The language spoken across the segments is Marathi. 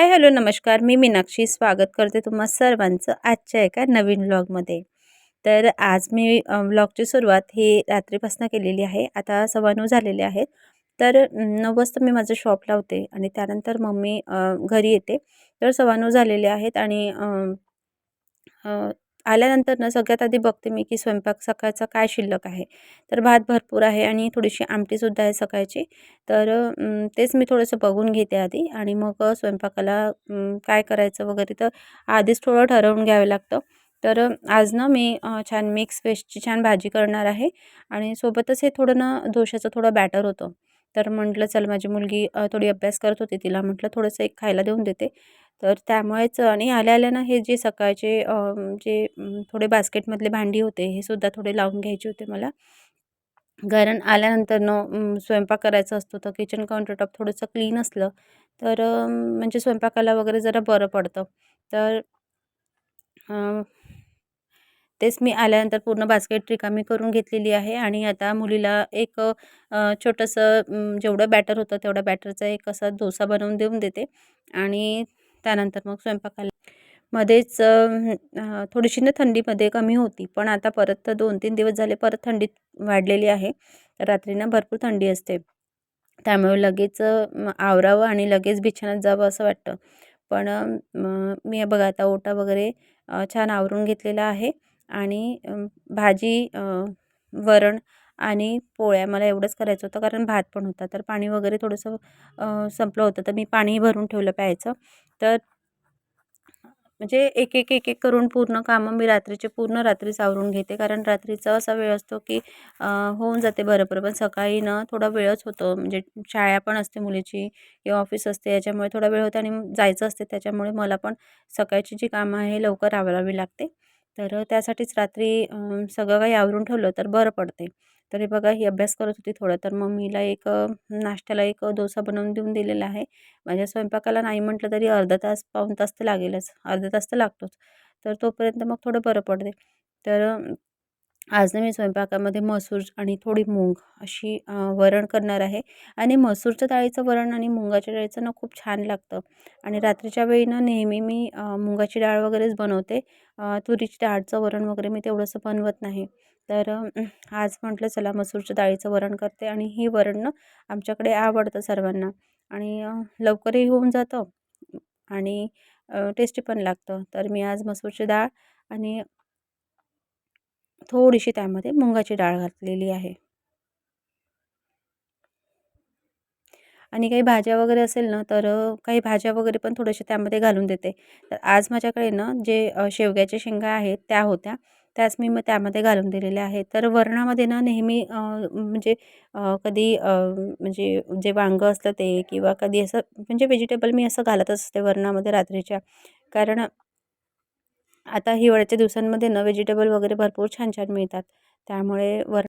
हाय हॅलो नमस्कार. मी मीनाक्षी स्वागत करते तुम्हा सर्वांचं आजच्या एका नवीन व्लॉगमध्ये. तर आज मी व्लॉगची सुरुवात ही रात्रीपासून केलेली आहे. आता सव्वा नऊ झालेले आहेत. तर नऊ वाजता मी माझं शॉप लावते आणि त्यानंतर मम्मी घरी येते. तर सव्वा नऊ झालेले आहेत आणि आल्यानंतर ना सगळ्यात आधी बघते मी की स्वयंपाक सकाळचा काय शिल्लक आहे. तर भात भरपूर आहे आणि थोडीशी आमटीसुद्धा आहे सकाळची. तर तेच मी थोडंसं बघून घेते आधी आणि मग स्वयंपाकाला काय करायचं वगैरे तर आधीच थोडं ठरवून घ्यावं लागतं. तर आज ना मी छान मिक्स वेजची छान भाजी करणार आहे आणि सोबतच हे थोडं ना दोशाचं थोडं बॅटर होतं. तर म्हटलं चल माझी मुलगी थोडी अभ्यास करत होती तिला. म्हटलं थोडंसं एक खायला देऊन देते. तर त्यामुळेच आणि आल्या आल्या ना हे जे सकाळचे जे थोडे बास्केटमधले भांडी होते हे सुद्धा थोडे लावून घ्यायचे होते मला. कारण आल्यानंतर न स्वयंपाक करायचा असतो तर किचन काउंटरटॉप थोडंसं क्लीन असलं तर म्हणजे स्वयंपाकाला वगैरे जरा बरं पडतं. तर तेच मी आल्यानंतर पूर्ण बास्केट रिकामी करून घेतलेली आहे आणि आता मुलीला एक छोटंसं जेवढं बॅटर होतं तेवढ्या बॅटरचा एक असा डोसा बनवून देऊन देते. आणि त्यानंतर मग स्वयंपाकाला. मध्येच थोडीशी ना थंडीमध्ये कमी होती पण आता परत दोन तीन दिवस झाले परत थंडी वाढलेली आहे. रात्री ना भरपूर थंडी असते. त्यामुळे लगेच आवरावं आणि लगेच बिछाण्यात जावं असं वाटतं. पण मी बघा आता ओटा वगैरे छान आवरून घेतलेला आहे. आणि भाजी वरण आणि पोळ्या मला एवढंच करायचं होतं कारण भात पण होता. तर पाणी वगैरे थोडंसं संपलं होतं तर मी पाणीही भरून ठेवलं प्यायचं. तर म्हणजे एक एक एक एक करून पूर्ण कामं मी रात्रीचे पूर्ण रात्रीच आवरून घेते. कारण रात्रीचा असा वेळ असतो की होऊन जाते बरं बरं पण सकाळी ना थोडा वेळच होतो. म्हणजे शाळा पण असते मुलीची किंवा ऑफिस असते याच्यामुळे थोडा वेळ होतो आणि जायचं असते. त्याच्यामुळे मला पण सकाळची जी कामं आहे लवकर आवरावी लागते. तर त्यासाठीच रात्री सगळं काही आवरून ठेवलं तर बरं पडते. तरी बघा ही अभ्यास करत होती थोडं. तर मग मीला एक नाश्त्याला एक डोसा बनवून देऊन दिलेला आहे. माझ्या स्वयंपाकाला नाही म्हटलं तरी अर्धा तास पाऊण तास तर लागेलच. अर्धा तास तर लागतोच. तर तोपर्यंत मग थोडं बरं पडते. तर आज मी स्वयंपाकामध्ये मसूर आणि थोडी मूग अशी वरण करणार आहे. आणि मसूरच्या डाळीचं वरण आणि मुगाच्या डाळीचं ना खूप छान लागतं. आणि रात्रीच्या वेळी ना नेहमी मी मुगाची डाळ वगैरेच बनवते. तुरीची डाळचं वरण वगैरे मी तेवढंसं बनवत नाही. तर आज म्हटलं चला मसूरच्या डाळीचं वरण करते आणि ही वरण आमच्याकडे आवडतं सर्वांना. आणि लवकरही होऊन जातं आणि टेस्टी पण लागतं. तर मी आज मसूरची डाळ आणि थोडीशी त्यामध्ये मुगाची डाळ घातलेली आहे. आणि काही भाज्या वगैरे असेल ना तर काही भाज्या वगैरे पण थोड्याशा त्यामध्ये घालून देते. तर आज माझ्याकडे ना जे शेवग्याच्या शेंगा आहेत त्या होत्या. त्याच मी मग त्यामध्ये घालून दिलेल्या आहेत. तर वरणामध्ये ना नेहमी म्हणजे कधी म्हणजे जे वांगं असतं ते किंवा कधी असं म्हणजे व्हेजिटेबल मी असं घालतच असते वरणामध्ये रात्रीच्या. कारण आता हिवाळ्याच्या दिवसांमध्ये ना व्हेजिटेबल वगैरे भरपूर छान छान मिळतात. त्यामुळे वर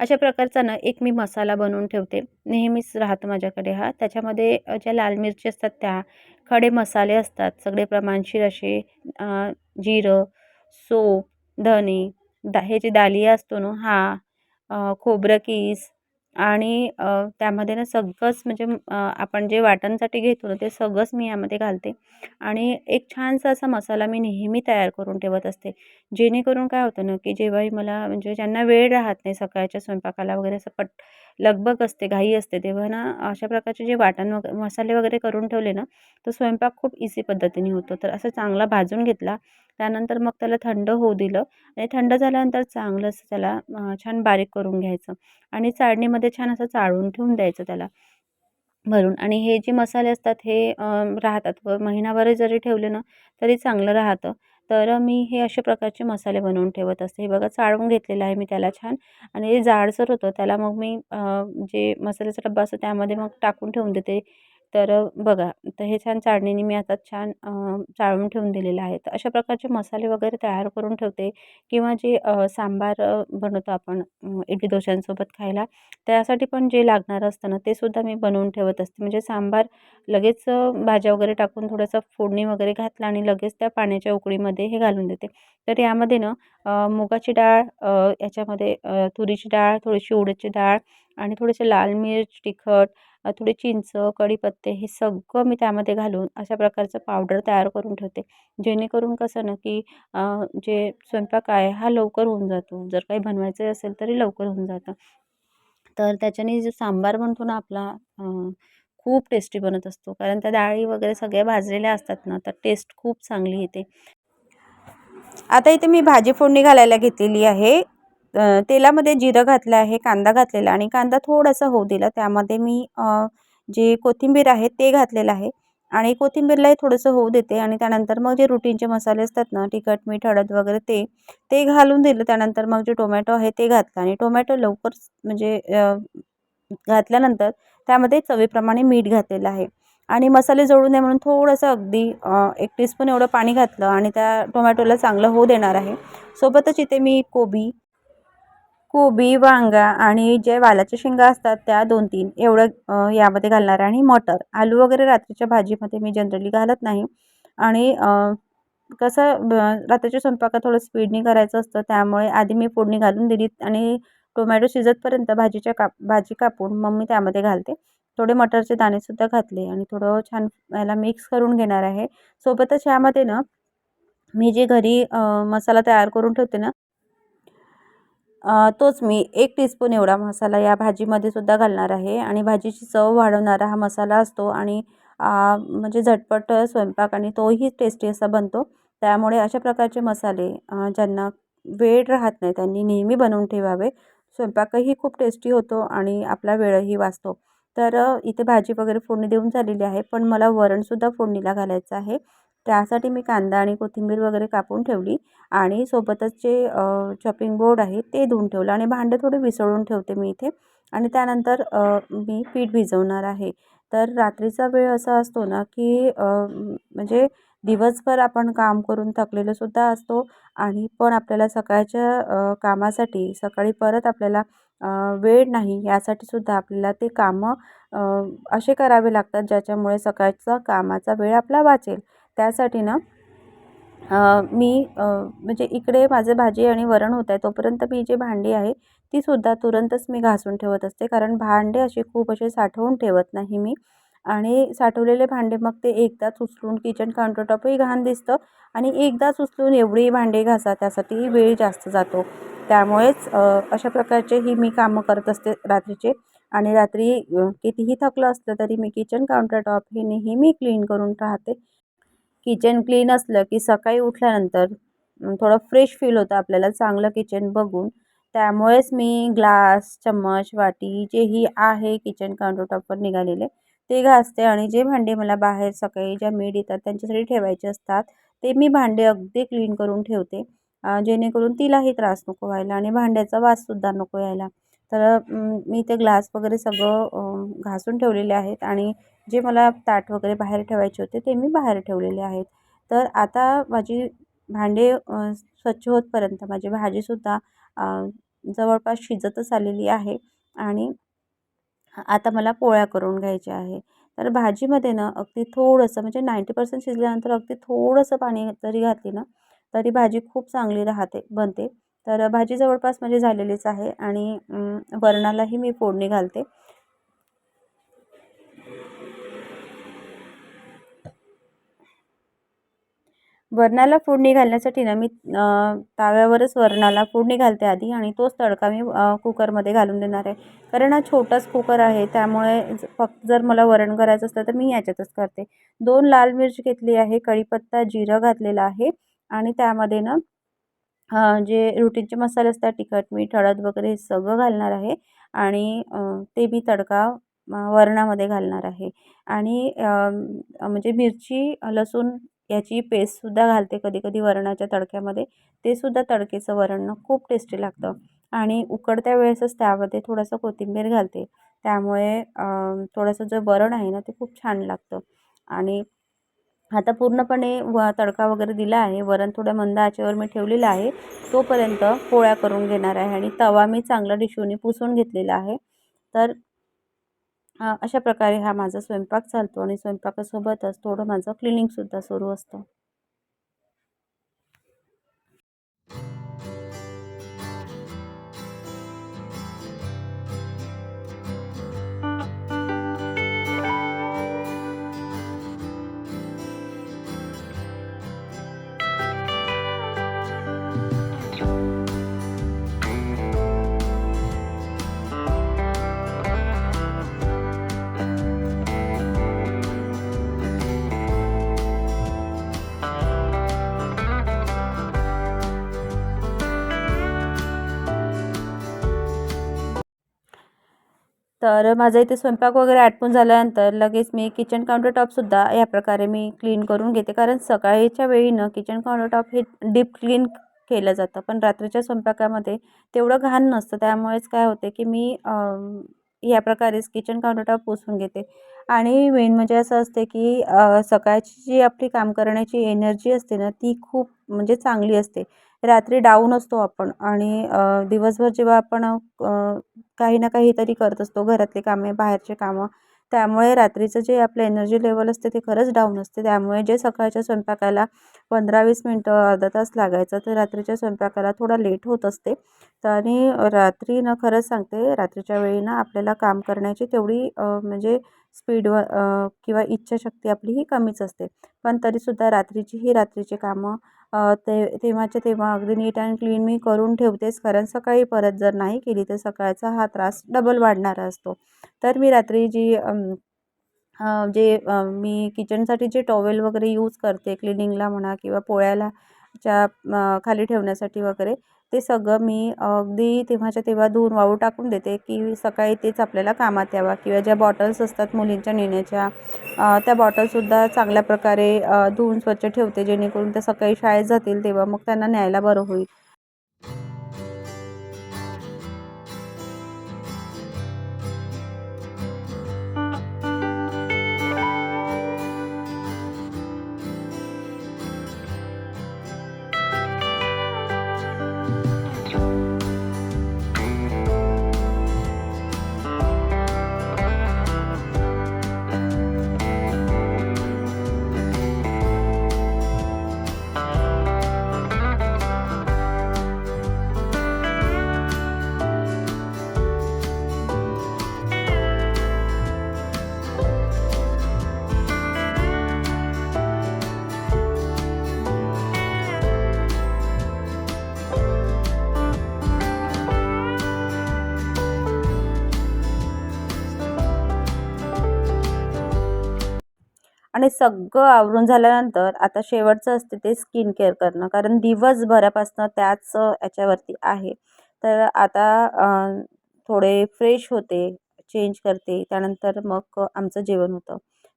अशा प्रकारचा ना एक मी मसाला बनवून ठेवते. नेहमीच राहतो माझ्याकडे हा. त्याच्यामध्ये ज्या लाल मिरची असतात त्या खडे मसाले असतात. सगळे प्रमाणशीर असे जिरं सोप धने दा हे जे दालिया असतो ना हा खोबरं कीस आणि त्यामध्ये ना सगळंच म्हणजे आपण जे वाटणसाठी घेतो ना ते सगळंच मी यामध्ये घालते. आणि एक छानसा असा मसाला मी नेहमी तयार करून ठेवत असते. जेणेकरून काय होतं ना की जेव्हाही मला म्हणजे ज्यांना वेळ राहत नाही सकाळच्या स्वयंपाकाला वगैरे असं पट लगबग असते घाई असते. तेव्हा ना अशा प्रकारचे जे वाटण वगैरे मसाले वगैरे करून ठेवले ना तर स्वयंपाक खूप इझी पद्धतीने होतो. तर असं चांगला भाजून घेतला. त्यानंतर मग त्याला थंड होऊ दिलं. आणि थंड झाल्यानंतर चांगलं असं त्याला छान बारीक करून घ्यायचं. आणि चाळणीमध्ये छान असं चाळून ठेवून द्यायचं त्याला. भरून. आणि हे जे मसाले असतात हे राहतात. व महिनाभर जरी ठेवले ना तरी चांगलं राहतं. तर मी हे अशा प्रकारचे मसाले बनवून ठेवत असते. हे बघा चाळून घेतलेलं आहे मी त्याला छान. आणि जे जाडसर होतं त्याला मग मी जे मसाल्याचा डब्बा असतो त्यामध्ये मग टाकून ठेवून देते. तर बघा तर हे छान चाळणीने मी आता छान चाळून ठेवून दिलेलं आहे तर अशा प्रकारचे मसाले वगैरे तयार करून ठेवते किंवा जे सांबार बनवतो आपण इडली दोशांसोबत खायला त्यासाठी पण जे लागणारं असतं ना ते सुद्धा मी बनवून ठेवत असते. म्हणजे सांबार लगेच भाज्या वगैरे टाकून थोडंसं फोडणी वगैरे घातलं आणि लगेच त्या पाण्याच्या उकळीमध्ये हे घालून देते. तर यामध्ये ना मुगाची डाळ याच्यामध्ये तुरीची डाळ थोडीशी उडीदची डाळ आणि थोडेसे लाल मिर्च तिखट थोडी चिंच कढीपत्ते हे सगळं मी त्यामध्ये घालून अशा प्रकारचं पावडर तयार करून ठेवते. जेणेकरून कसं ना की जे स्वयंपाक आहे हा लवकर होऊन जातो. जर काही बनवायचं असेल तरी लवकर होऊन जातं. तर त्याच्याने जो सांबार बनतो ना आपला खूप टेस्टी बनत असतो. कारण त्या डाळी वगैरे सगळ्या भाजलेल्या असतात ना तर टेस्ट खूप चांगली येते. आता इथे मी भाजी फोडणी घालायला घेतलेली आहे. तेलामध्ये जिरं घातलं आहे कांदा घातलेला आणि कांदा थोडासा होऊ दिला. त्यामध्ये मी जे कोथिंबीर आहे ते घातलेलं आहे आणि कोथिंबीरलाही थोडंसं होऊ देते आणि त्यानंतर मग जे रुटीनचे मसाले असतात ना तिखट मीठ हळद वगैरे ते ते घालून दिलं. त्यानंतर मग जे टोमॅटो आहे ते घातलं आणि टोमॅटो लवकर म्हणजे घातल्यानंतर त्यामध्ये चवीप्रमाणे मीठ घातलेलं आहे आणि मसाले जोडू नये म्हणून थोडंसं अगदी एक टीस्पून एवढं पाणी घातलं आणि त्या टोमॅटोला चांगलं होऊ देणार आहे. सोबतच इथे मी कोबी कोबी वांगा आणि जे वालाच्या शेंगा असतात त्या दोन तीन एवढं यामध्ये घालणार आहे. आणि मटर आलू वगैरे रात्रीच्या भाजीमध्ये मी जनरली घालत नाही. आणि कसं ब रात्रीच्या स्वयंपाकात थोडं स्पीडनी करायचं असतं त्यामुळे आधी मी फोडणी घालून दिली आणि टोमॅटो शिजतपर्यंत भाजीच्या काप भाजी कापून मग मी त्यामध्ये घालते. थोडे मटरचे दाणेसुद्धा घातले आणि थोडं छान याला मिक्स करून घेणार आहे. सोबतच ह्यामध्ये ना मी जे घरी मसाला तयार करून ठेवते ना तोच मी एक टीस्पून एवढा मसाला या भाजीमध्ये सुद्धा घालणार आहे आणि भाजीची चव वाढवणारा हा मसाला असतो आणि म्हणजे झटपट स्वयंपाक आणि तोही टेस्टी असा बनतो. त्यामुळे अशा प्रकारचे मसाले ज्यांना वेळ राहत नाही त्यांनी नेहमी बनवून ठेवावे. स्वयंपाकही खूप टेस्टी होतो आणि आपला वेळही वाचतो. तर इथे भाजी वगैरे फोडणी देऊन झालेली आहे पण मला वरणसुद्धा फोडणीला घालायचं आहे. त्यासाठी मी कांदा आणि कोथिंबीर वगैरे कापून ठेवली आणि सोबतच जे चॉपिंग बोर्ड आहे ते धुवून ठेवलं आणि भांडे थोडे विसळून ठेवते मी इथे. आणि त्यानंतर मी पीठ भिजवणार आहे. तर रात्रीचा वेळ असा असतो ना की म्हणजे दिवसभर आपण काम करून थकलेलं सुद्धा असतो आणि पण आपल्याला सकाळच्या कामासाठी सकाळी परत आपल्याला वेळ नाही यासाठी सुद्धा आपल्याला ते कामं असे करावे लागतात ज्याच्यामुळे सकाळचा कामाचा वेळ आपला वाचेल. त्यासाठी ना मी म्हणजे इकडे माझं भाजी आणि वरण होत आहे तोपर्यंत मी जी भांडी आहे तीसुद्धा तुरंतच मी घासून ठेवत असते. कारण भांडे असे खूप असे साठवून ठेवत नाही मी. आणि साठवलेले भांडे मग ते एकदाच उचलून किचन काउंटरटॉपही घाण दिसतं आणि एकदाच उचलून एवढी भांडे घासा त्यासाठी वेळ जास्त जातो. त्यामुळेच अशा प्रकारचे ही मी कामं करत असते रात्रीचे. आणि रात्री कितीही थकलं असलं तरी मी किचन काउंटरटॉप हे नेहमी क्लीन करून राहते. किचन क्लीन असलं की सकाळी उठल्यानंतर थोडं फ्रेश फील होतं आपल्याला चांगलं किचन बघून. त्यामुळेच मी ग्लास चम्मच वाटी जेही आहे किचन काउंटरटॉपवर निघालेले ते घासते आणि जे भांडे मला बाहेर सकाळी ज्या मेड येतात त्यांच्यासाठी ठेवायचे असतात ते मी भांडे अगदी क्लीन करून ठेवते जेणेकरून तिलाही त्रास नको व्हायला आणि भांड्याचा वाससुद्धा नको यायला. तर मी ते ग्लास वगैरे सगळं घासून ठेवलेले आहेत आणि जे मला ताट वगैरे बाहेर ठेवायचे होते ते मी बाहेर ठेवलेले आहेत. तर आता माझी भांडे स्वच्छ होतपर्यंत माझी भाजीसुद्धा जवळपास शिजतच आलेली आहे आणि आता मला पोळ्या करून घ्यायच्या आहे तर भाजीमध्ये ना अगदी थोडंसं म्हणजे नाईंटी पर्सेंट शिजल्यानंतर अगदी थोडंसं पाणी जरी घातली ना तरी भाजी खूप चांगली राहते बनते. तर भाजी जवळपास माझी झालेलीच आहे आणि वरणालाही मी फोडणी घालते. वरणाला फोडणी घालण्यासाठी ना मी ताव्यावरच तव्यावरच वरणाला फोडणी घालते आधी आणि तोच तडका मी कुकरमध्ये घालून देणार आहे. कारण हा छोटाच कुकर आहे त्यामुळे फक्त जर मला वरण करायचं असतं तर मी याच्यातच करते. दोन लाल मिरची घेतली आहे कढीपत्ता जिरं घातलेलं आहे आणि त्यामध्ये ना जे रुटीनचे मसाले असतात तिखट मीठ हळद वगैरे हे सगळं घालणार आहे आणि ते मी तडका वरणामध्ये घालणार आहे. आणि म्हणजे मिरची लसूण याची पेस्टसुद्धा घालते कधी कधी वरणाच्या तडक्यामध्ये. ते सुद्धा तडकेचं वरण खूप टेस्टी लागतं. आणि उकडत्या वेळेसच त्यामध्ये थोडंसं कोथिंबीर घालते. त्यामुळे थोडंसं जे वरण आहे ना ते खूप छान लागतं. आणि आता पूर्णपणे व तडका वगैरे दिला आहे. वरण थोड्या मंद आचेवर मी ठेवलेलं आहे. तोपर्यंत पोळ्या करून घेणार आहे आणि तवा मी चांगला डिशूने पुसून घेतलेला आहे. तर अशा प्रकारे हा माझा स्वयंपाक चालतो आणि स्वयंपाकासोबतच थोडं माझं क्लिनिंगसुद्धा सुरू असतं. तर माझा इथे स्वयंपाक वगैरे आटपून झाल्यानंतर लगेच मी किचन काउंटरटॉपसुद्धा या प्रकारे मी क्लीन करून घेते. कारण सकाळीच्या वेळीनं किचन काउंटरटॉप हे डीप क्लीन केलं जातं. पण रात्रीच्या स्वयंपाकामध्ये तेवढं घाण नसतं. त्यामुळेच काय होते की मी या प्रकारेच किचन काउंटरटॉप पुसून घेते. आणि मेन म्हणजे असं असते की सकाळची जी आपली काम करण्याची एनर्जी असते ना ती खूप म्हणजे चांगली असते. रात्री डाऊन असतो आपण आणि दिवसभर जेव्हा आपण काही ना काहीतरी करत असतो घरातले कामे बाहेरचे कामं त्यामुळे रात्रीचं जे आपलं एनर्जी लेवल असते ते खरंच डाऊन असते. त्यामुळे जे सकाळच्या स्वयंपाकाला पंधरा वीस मिनटं अर्धा तास लागायचा तर रात्रीच्या स्वयंपाकाला थोडा लेट होत असते. तर आणि रात्री ना खरंच सांगते रात्रीच्या वेळी ना आपल्याला काम करण्याची तेवढी म्हणजे स्पीड व किंवा इच्छाशक्ती आपली ही कमीच असते. पण तरीसुद्धा रात्रीची ही रात्रीची कामं ते तेव्हाच्या तेव्हा अगदी नीट अँड क्लीन मी करून ठेवतेच. कारण सकाळी परत जर नाही केली तर सकाळचा हा त्रास डबल वाढणारा असतो. तर मी रात्री जी जे मी किचनसाठी जे टॉवेल वगैरे यूज करते क्लिनिंगला म्हणा किंवा पोळ्याला च्या खाली ठेवण्यासाठी वगैरे ते सगळं मी अगदी तेव्हाच्या तेव्हा धुवून वाळू टाकून देते की सकाळी तेच आपल्याला कामात यावा. किंवा ज्या बॉटल्स असतात मुलींच्या नेण्याच्या त्या बॉटलसुद्धा चांगल्या प्रकारे धुवून स्वच्छ ठेवते जेणेकरून त्या सकाळी शाळेत जातील तेव्हा मग त्यांना न्यायला बरं होईल. आणि सगळं आवरून झाल्यानंतर आता शेवटचं असते ते स्किन केअर करणं. कारण दिवसभरापासनं त्याच याच्यावरती आहे. तर आता थोडे फ्रेश होते चेंज करते. त्यानंतर मग आमचं जेवण होतं.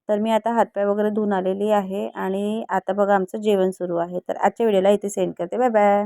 तर मी आता हातपाय वगैरे धुवून आलेली आहे आणि आता बघा आमचं जेवण सुरू आहे. तर आजच्या व्हिडिओला इथे सेंड करते. Bye bye